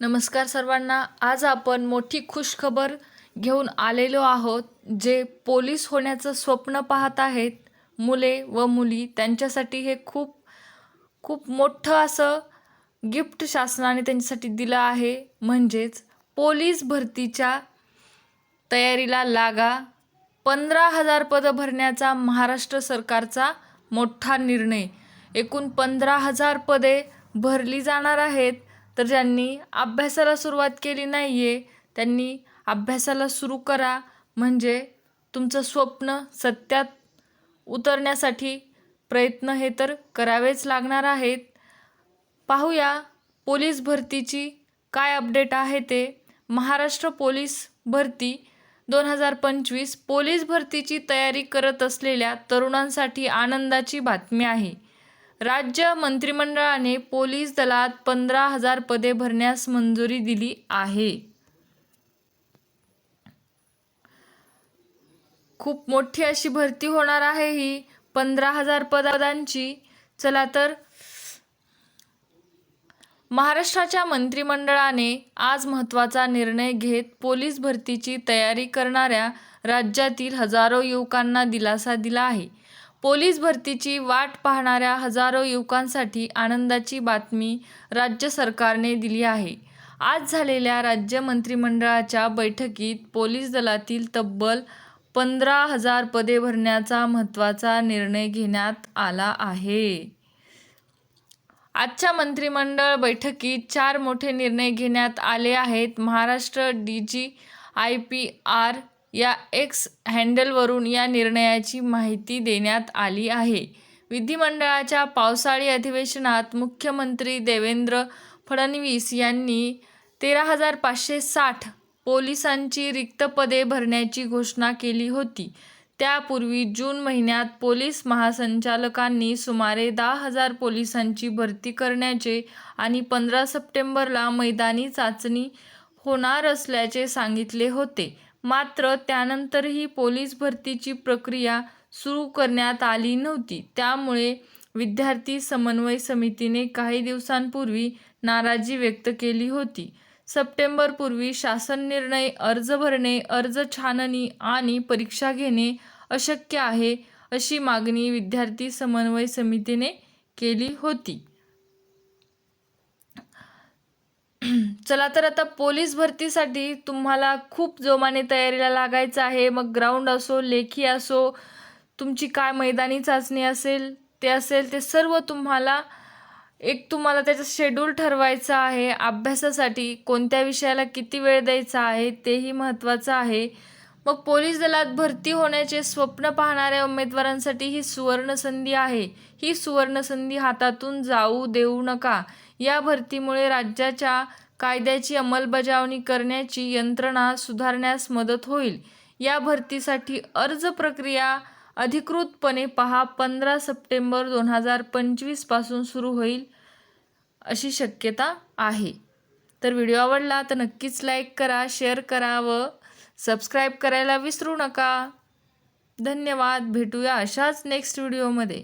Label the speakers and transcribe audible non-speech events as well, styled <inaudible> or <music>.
Speaker 1: नमस्कार सर्वांना. आज आपण मोठी खुशखबर घेऊन आलेलो आहोत जे पोलीस होण्याचं स्वप्न पाहत आहेत मुले व मुली. त्यांच्यासाठी हे खूप खूप मोठं असं गिफ्ट शासनाने त्यांच्यासाठी दिलं आहे. म्हणजेच पोलीस भरतीच्या तयारीला लागा. पंधरा हजार पदं भरण्याचा महाराष्ट्र सरकारचा मोठा निर्णय. एकूण पंधरा हजार पदे भरली जाणार आहेत. तर ज्यांनी अभ्यासाला सुरुवात केली नाही आहे त्यांनी अभ्यासाला सुरू करा. म्हणजे तुमचं स्वप्न सत्यात उतरण्यासाठी प्रयत्न हे तर करावेच लागणार आहेत. पाहूया पोलीस भरतीची काय अपडेट आहे ते. महाराष्ट्र पोलीस भरती दोन हजार पंचवीस पोलीस भरतीची तयारी करत असलेल्या तरुणांसाठी आनंदाची बातमी आहे. राज्य मंत्रिमंडळाने पोलीस दलात पंधरा हजार पदे भरण्यास मंजुरी दिली आहे. खूप मोठी अशी भरती होणार आहे ही. पंधरा हजार पदांची. चला तर महाराष्ट्राच्या मंत्रिमंडळाने आज महत्त्वाचा निर्णय घेत पोलीस भरतीची तयारी करणाऱ्या राज्यातील हजारो युवकांना दिलासा दिला आहे. पोलीस भरतीची वाट पाहणाऱ्या हजारो युवकांसाठी आनंदाची बातमी राज्य सरकारने दिली आहे. आज झालेल्या राज्य मंत्रिमंडळाच्या बैठकीत पोलीस दलातील तब्बल पंधरा हजार पदे भरण्याचा महत्त्वाचा निर्णय घेण्यात आला आहे. आजच्या मंत्रिमंडळ बैठकीत चार मोठे निर्णय घेण्यात आले आहेत. Maharashtra D G I P R या एक्स हँडलवरून या निर्णयाची माहिती देण्यात आली आहे. विधिमंडळाच्या पावसाळी अधिवेशनात मुख्यमंत्री देवेंद्र फडणवीस यांनी तेरा हजार पाचशे साठ पोलिसांची रिक्त पदे भरण्याची घोषणा केली होती. त्यापूर्वी जून महिन्यात पोलीस महासंचालकांनी सुमारे दहा हजार पोलिसांची भरती करण्याचे आणि पंधरा सप्टेंबरला मैदानी चाचणी होणार असल्याचे सांगितले होते. मात्र त्यानंतरही पोलीस भरतीची प्रक्रिया सुरू करण्यात आली नव्हती. त्यामुळे विद्यार्थी समन्वय समितीने काही दिवसांपूर्वी नाराजी व्यक्त केली होती. सप्टेंबरपूर्वी शासन निर्णय अर्ज भरणे अर्ज छाननी आणि परीक्षा घेणे अशक्य आहे अशी मागणी विद्यार्थी समन्वय समितीने केली होती. <clears throat> चला तर आता पोलीस भरतीसाठी तुम्हाला खूप जोमाने तयारीला लागायचं आहे. मग ग्राउंड असो लेखी असो तुमची काय मैदानी चाचणी असेल ते असेल ते सर्व तुम्हाला एक तुम्हाला त्याचं शेड्यूल ठरवायचं आहे. अभ्यासासाठी कोणत्या विषयाला किती वेळ द्यायचा आहे तेही महत्त्वाचं आहे. मग पोलीस दलात भरती होण्याचे स्वप्न पाहणाऱ्या उमेदवारांसाठी ही सुवर्णसंधी आहे. ही सुवर्णसंधी हातातून जाऊ देऊ नका. या भरतीमुळे राज्याच्या कायद्याची अंमलबजावणी करण्याची यंत्रणा सुधारण्यास मदत होईल. या भरतीसाठी अर्ज प्रक्रिया अधिकृतपणे पहा पंधरा सप्टेंबर दोन हजार पंचवीसपासून सुरू होईल अशी शक्यता आहे. तर व्हिडिओ आवडला तर नक्कीच लाईक करा शेअर करा व सबस्क्राईब करायला विसरू नका. धन्यवाद. भेटूया अशाच नेक्स्ट व्हिडिओमध्ये